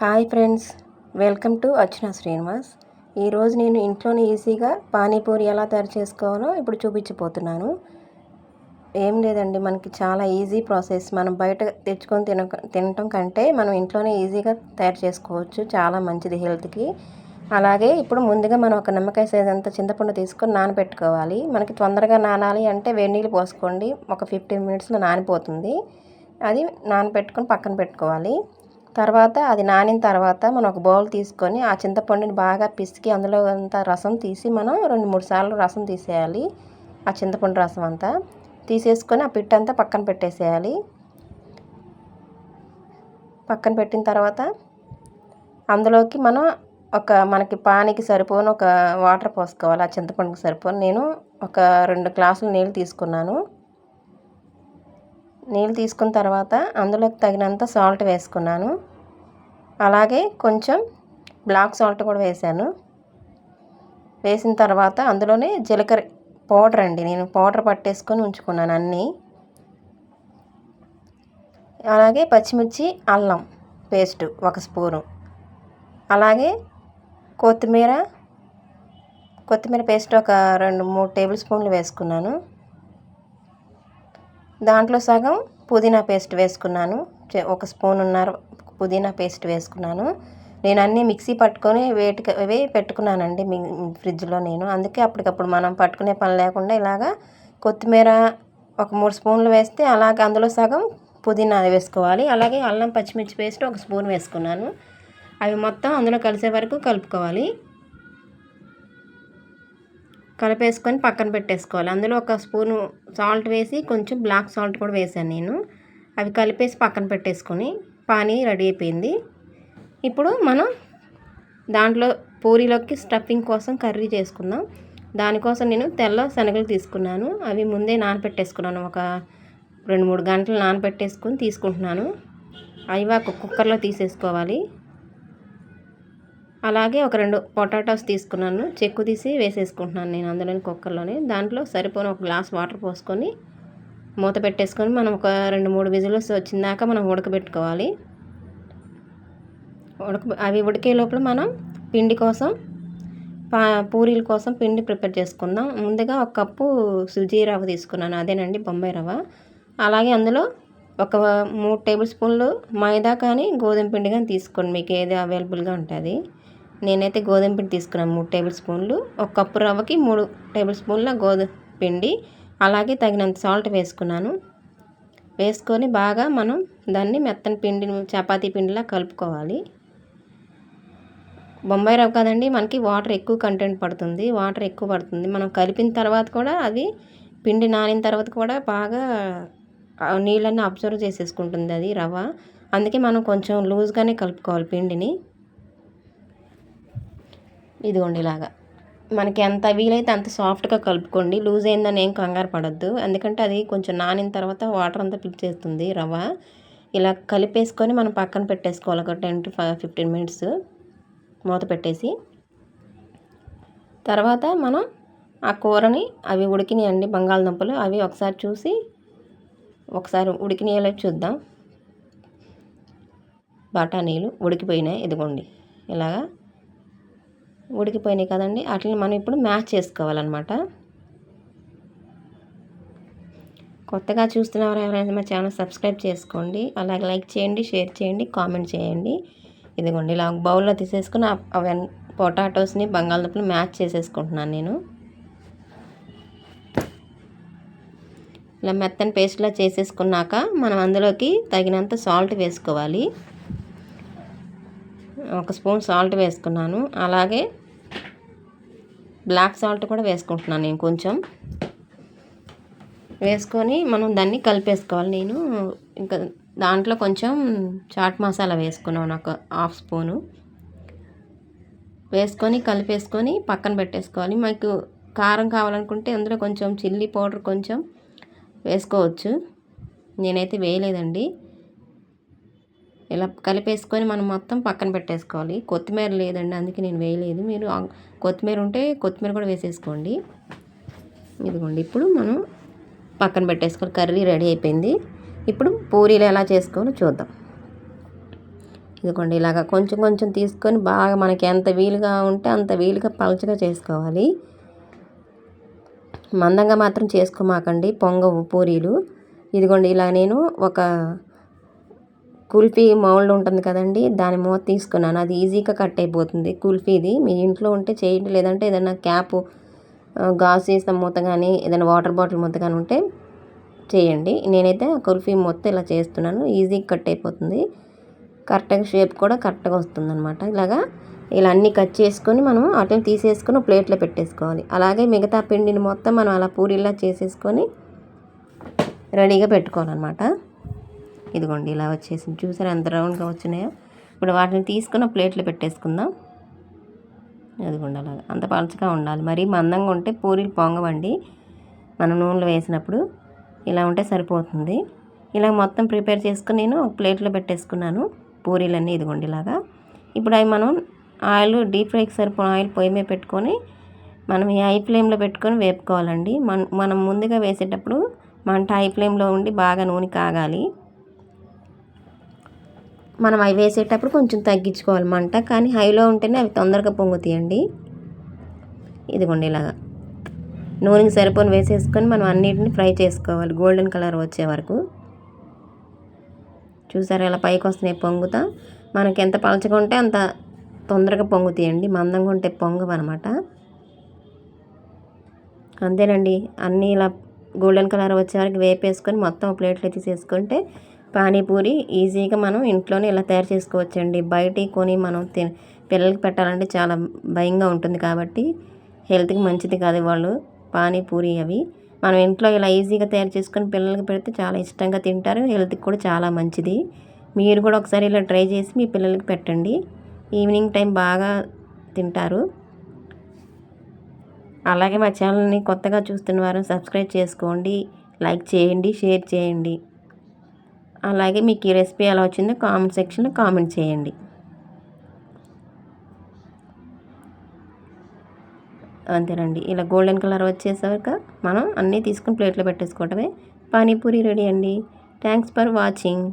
Hi friends welcome to Archana Srinivas. ఈరోజు నేను ఇంట్లోనే ఈజీగా పానీపూరి ఎలా తయారు చేసుకోవాలో ఇప్పుడు చూపించిపోతున్నాను ఏం లేదండి మనకి చాలా ఈజీ ప్రాసెస్. మనం బయట తెచ్చుకొని తిన తినటం కంటే మనం ఇంట్లోనే ఈజీగా తయారు చేసుకోవచ్చు. చాలా మంచిది హెల్త్కి. అలాగే ఇప్పుడు ముందుగా మనం ఒక నిమ్మకాయ సైజ్ అంత చింతపండు తీసుకొని నానబెట్టుకోవాలి. మనకి తొందరగా నానాలి అంటే వేడి నీళ్ళు పోసుకోండి. ఒక ఫిఫ్టీన్ మినిట్స్లో నానిపోతుంది. అది నానబెట్టుకొని పక్కన పెట్టుకోవాలి. తర్వాత అది నానిన తర్వాత మనం ఒక బౌల్ తీసుకొని ఆ చింతపండుని బాగా పిసికి అందులో అంత రసం తీసి మనం రెండు మూడు సార్లు రసం తీసేయాలి ఆ చింతపండు రసం అంతా. తీసేసుకొని ఆ పిట్ట అంతా పక్కన పెట్టేసేయాలి. పక్కన పెట్టిన తర్వాత అందులోకి మనం ఒక మనకి పానికి సరిపోని ఒక వాటర్ పోసుకోవాలి ఆ చింతపండుకి సరిపోని. నేను ఒక రెండు గ్లాసులు నీళ్ళు తీసుకున్నాను. నీళ్ళు తీసుకున్న తర్వాత అందులోకి తగినంత సాల్ట్ వేసుకున్నాను. అలాగే కొంచెం బ్లాక్ సాల్ట్ కూడా వేసాను. వేసిన తర్వాత అందులోనే జీలకర్ర పౌడర్ అండి. నేను పౌడర్ పట్టేసుకొని ఉంచుకున్నాను అన్నీ. అలాగే పచ్చిమిర్చి అల్లం పేస్ట్ ఒక స్పూను. అలాగే కొత్తిమీర కొత్తిమీర పేస్ట్ ఒక రెండు మూడు టేబుల్ స్పూన్లు వేసుకున్నాను. దాంట్లో సగం పుదీనా పేస్ట్ వేసుకున్నాను. ఒక స్పూన్ ఉన్నారు పుదీనా పేస్ట్ వేసుకున్నాను. నేను అన్నీ మిక్సీ పట్టుకొని వేటికి అవే పెట్టుకున్నానండి ఫ్రిడ్జ్లో నేను. అందుకే అప్పటికప్పుడు మనం పట్టుకునే పని లేకుండా ఇలాగా కొత్తిమీర ఒక మూడు స్పూన్లు వేస్తే అలాగే అందులో సగం పుదీనా వేసుకోవాలి. అలాగే అల్లం పచ్చిమిర్చి పేస్ట్ ఒక స్పూన్ వేసుకున్నాను. అవి మొత్తం అందులో కలిసే వరకు కలుపుకోవాలి. కలిపేసుకొని పక్కన పెట్టేసుకోవాలి. అందులో ఒక స్పూను సాల్ట్ వేసి కొంచెం బ్లాక్ సాల్ట్ కూడా వేసాను నేను. అవి కలిపేసి పక్కన పెట్టేసుకొని పానీ రెడీ అయిపోయింది. ఇప్పుడు మనం దాంట్లో పూరీలోకి స్టఫింగ్ కోసం కర్రీ చేసుకుందాం. దానికోసం నేను తెల్ల శనగలు తీసుకున్నాను. అవి ముందే నానపెట్టేసుకున్నాను. ఒక రెండు మూడు గంటలు నానపెట్టేసుకొని తీసుకుంటున్నాను. అవి ఒక కుక్కర్లో తీసేసుకోవాలి. అలాగే ఒక రెండు పొటాటోస్ తీసుకున్నాను. చెక్కు తీసి వేసేసుకుంటున్నాను నేను అందులోని కుక్కర్లోనే. దాంట్లో సరిపోని ఒక గ్లాస్ వాటర్ పోసుకొని మూత పెట్టేసుకొని మనం ఒక రెండు మూడు విజిల్స్ వచ్చిందాక మనం ఉడకబెట్టుకోవాలి. ఉడక అవి ఉడికే లోపల మనం పిండి కోసం పా పూరీల కోసం పిండి ప్రిపేర్ చేసుకుందాం. ముందుగా ఒక కప్పు సుజీ రవ్వ తీసుకున్నాను. అదేనండి బొంబాయి రవ్వ. అలాగే అందులో ఒక మూడు టేబుల్ స్పూన్లు మైదా కానీ గోధుమ పిండి కానీ తీసుకోండి. మీకు ఏది అవైలబుల్గా ఉంటుంది నేనైతే గోధుమ పిండి తీసుకున్నాను. మూడు టేబుల్ స్పూన్లు. ఒక కప్పు రవ్వకి మూడు టేబుల్ స్పూన్ల గోధుమ పిండి. అలాగే తగినంత సాల్ట్ వేసుకున్నాను. వేసుకొని బాగా మనం దాన్ని మెత్తని పిండి చపాతీ పిండిలా కలుపుకోవాలి. బొంబాయి రవ్వ కాదండి మనకి వాటర్ ఎక్కువ కంటెంట్ పడుతుంది వాటర్ ఎక్కువ పడుతుంది. మనం కలిపిన తర్వాత కూడా అది పిండి నానిన తర్వాత కూడా బాగా నీళ్ళన్నీ అబ్జర్వ్ చేసేసుకుంటుంది అది రవ్వ. అందుకే మనం కొంచెం లూజ్గానే కలుపుకోవాలి పిండిని. ఇదిగోండి ఇలాగా. మనకి ఎంత వీలైతే అంత సాఫ్ట్గా కలుపుకోండి. లూజ్ అయిందని ఏం కంగారు పడద్దు. ఎందుకంటే అది కొంచెం నానిన తర్వాత వాటర్ అంతా పిలిచేస్తుంది రవ్వ. ఇలా కలిపేసుకొని మనం పక్కన పెట్టేసుకోవాలి. ఒక ten to five fifteen minutes మూత పెట్టేసి. తర్వాత మనం ఆ కూరని అవి ఉడికినాయండి బంగాళదుంపలు. అవి ఒకసారి చూసి ఒకసారి ఉడికినాయో చూద్దాం. బఠానీలు ఉడికిపోయినాయి. ఇదిగోండి. ఇలాగా ఉడికిపోయినాయి కదండి. వాటిని మనం ఇప్పుడు మ్యాచ్ చేసుకోవాలన్నమాట. కొత్తగా చూస్తున్నవారు ఎవరైనా మా ఛానల్ సబ్స్క్రైబ్ చేసుకోండి. అలాగే లైక్ చేయండి షేర్ చేయండి కామెంట్ చేయండి. ఇదిగోండి ఇలా బౌల్లో తీసేసుకుని అవి పొటాటోస్ని బంగాళదుంపలు మ్యాచ్ చేసేసుకుంటున్నాను నేను. ఇలా మెత్తని పేస్ట్లా చేసేసుకున్నాక మనం అందులోకి తగినంత సాల్ట్ వేసుకోవాలి. ఒక స్పూన్ సాల్ట్ వేసుకున్నాను. అలాగే బ్లాక్ సాల్ట్ కూడా వేసుకుంటున్నాను నేను కొంచెం. వేసుకొని మనం దాన్ని కలిపేసుకోవాలి. నేను ఇంకా దాంట్లో కొంచెం చాట్ మసాలా వేసుకున్నాను ఒక హాఫ్ స్పూను. వేసుకొని కలిపేసుకొని పక్కన పెట్టేసుకోవాలి. మాకు కారం కావాలనుకుంటే అందులో కొంచెం చిల్లీ పౌడర్ కొంచెం వేసుకోవచ్చు. నేనైతే వేయలేదండి. ఇలా కలిపేసుకొని మనం మొత్తం పక్కన పెట్టేసుకోవాలి. కొత్తిమీర లేదండి అందుకే నేను వేయలేదు. మీరు కొత్తిమీర ఉంటే కొత్తిమీర కూడా వేసేసుకోండి. ఇదిగోండి ఇప్పుడు మనం పక్కన పెట్టేసుకోవాలి. కర్రీ రెడీ అయిపోయింది. ఇప్పుడు పూరీలు ఎలా చేసుకోవాలో చూద్దాం. ఇదిగోండి ఇలాగ కొంచెం కొంచెం తీసుకొని బాగా మనకి ఎంత వీలుగా ఉంటే అంత వీలుగా పలచగా చేసుకోవాలి. మందంగా మాత్రం చేసుకోమాకండి పొంగవు పూరీలు. ఇదిగోండి ఇలా నేను ఒక కుల్ఫీ మౌల్డ్ ఉంటుంది కదండి దాని మూత తీసుకున్నాను. అది ఈజీగా కట్ అయిపోతుంది కుల్ఫీది. మీ ఇంట్లో ఉంటే చేయండి లేదంటే ఏదైనా క్యాప్ గాజు చేసిన మూత కానీ ఏదైనా వాటర్ బాటిల్ మూత కానీ ఉంటే చేయండి. నేనైతే కుల్ఫీ మొత్తం ఇలా చేస్తున్నాను. ఈజీగా కట్ అయిపోతుంది. కరెక్ట్గా షేప్ కూడా కరెక్ట్గా వస్తుంది అనమాట ఇలాగా ఇలా అన్నీ కట్ చేసుకొని మనం అటు తీసేసుకొని ప్లేట్లో పెట్టేసుకోవాలి. అలాగే మిగతా పిండిని మొత్తం మనం అలా పూరిలా చేసేసుకొని రెడీగా పెట్టుకోవాలన్నమాట. ఇదిగోండి ఇలా వచ్చేసి చూసారా ఎంత రౌండ్గా వచ్చినాయో? ఇప్పుడు వాటిని తీసుకుని ప్లేట్లు పెట్టేసుకుందాం. అదిగోండి అలాగా. అంత పలచగా ఉండాలి. మరి మందంగా ఉంటే పూరీలు పొంగవండి. మనం నూనెలో వేసినప్పుడు ఇలా ఉంటే సరిపోతుంది. ఇలా మొత్తం ప్రిపేర్ చేసుకుని నేను ఒక ప్లేట్లో పెట్టేసుకున్నాను పూరీలన్నీ. ఇదిగోండి ఇలాగా. ఇప్పుడు అవి మనం ఆయిల్ డీప్ ఫ్రైకి సరిపోయిన ఆయిల్ పొయ్యి మీద పెట్టుకొని మనం ఈ హై ఫ్లేమ్లో పెట్టుకొని వేపుకోవాలండి. మన మనం ముందుగా వేసేటప్పుడు మంట హై ఫ్లేమ్లో ఉండి బాగా నూనె కాగాలి. మనం అవి వేసేటప్పుడు కొంచెం తగ్గించుకోవాలి మంట కానీ హైలో ఉంటేనే అవి తొందరగా పొంగుతాయండి. ఇదిగోండి ఇలాగా. నూనెకి సరిపోని వేసేసుకొని మనం అన్నిటిని ఫ్రై చేసుకోవాలి. గోల్డెన్ కలర్ వచ్చే వరకు. చూసారు ఇలా పైకి వస్తున్నాయి పొంగుతా. మనకి ఎంత పలచగా ఉంటే అంత తొందరగా పొంగుతాయండి. మందంగా ఉంటే పొంగవన్నమాట అంతేనండి. అన్నీ ఇలా గోల్డెన్ కలర్ వచ్చే వరకు వేపేసుకొని మొత్తం ప్లేట్లో తీసేసుకుంటే పానీపూరి ఈజీగా మనం ఇంట్లోనే ఇలా తయారు చేసుకోవచ్చండి. బయట కొని మనం పిల్లలకి పెట్టాలంటే చాలా భయంగా ఉంటుంది కాబట్టి హెల్త్కి మంచిది కాదు వాళ్ళు పానీపూరి అవి. మనం ఇంట్లో ఇలా ఈజీగా తయారు చేసుకొని పిల్లలకి పెడితే చాలా ఇష్టంగా తింటారు. హెల్త్కి కూడా చాలా మంచిది. మీరు కూడా ఒకసారి ఇలా ట్రై చేసి మీ పిల్లలకి పెట్టండి. ఈవినింగ్ టైం బాగా తింటారు. అలాగే మా ఛానల్ని కొత్తగా చూస్తున్న వారు సబ్స్క్రైబ్ చేసుకోండి. లైక్ చేయండి షేర్ చేయండి. అలాగే మీకు ఈ రెసిపీ ఎలా వచ్చిందో కామెంట్ సెక్షన్లో కామెంట్ చేయండి. అంతేనండి. ఇలా గోల్డెన్ కలర్ వచ్చేసాక మనం అన్నీ తీసుకుని ప్లేట్లో పెట్టేసుకోవటమే. పానీపూరి రెడీ అండి. Thanks for watching.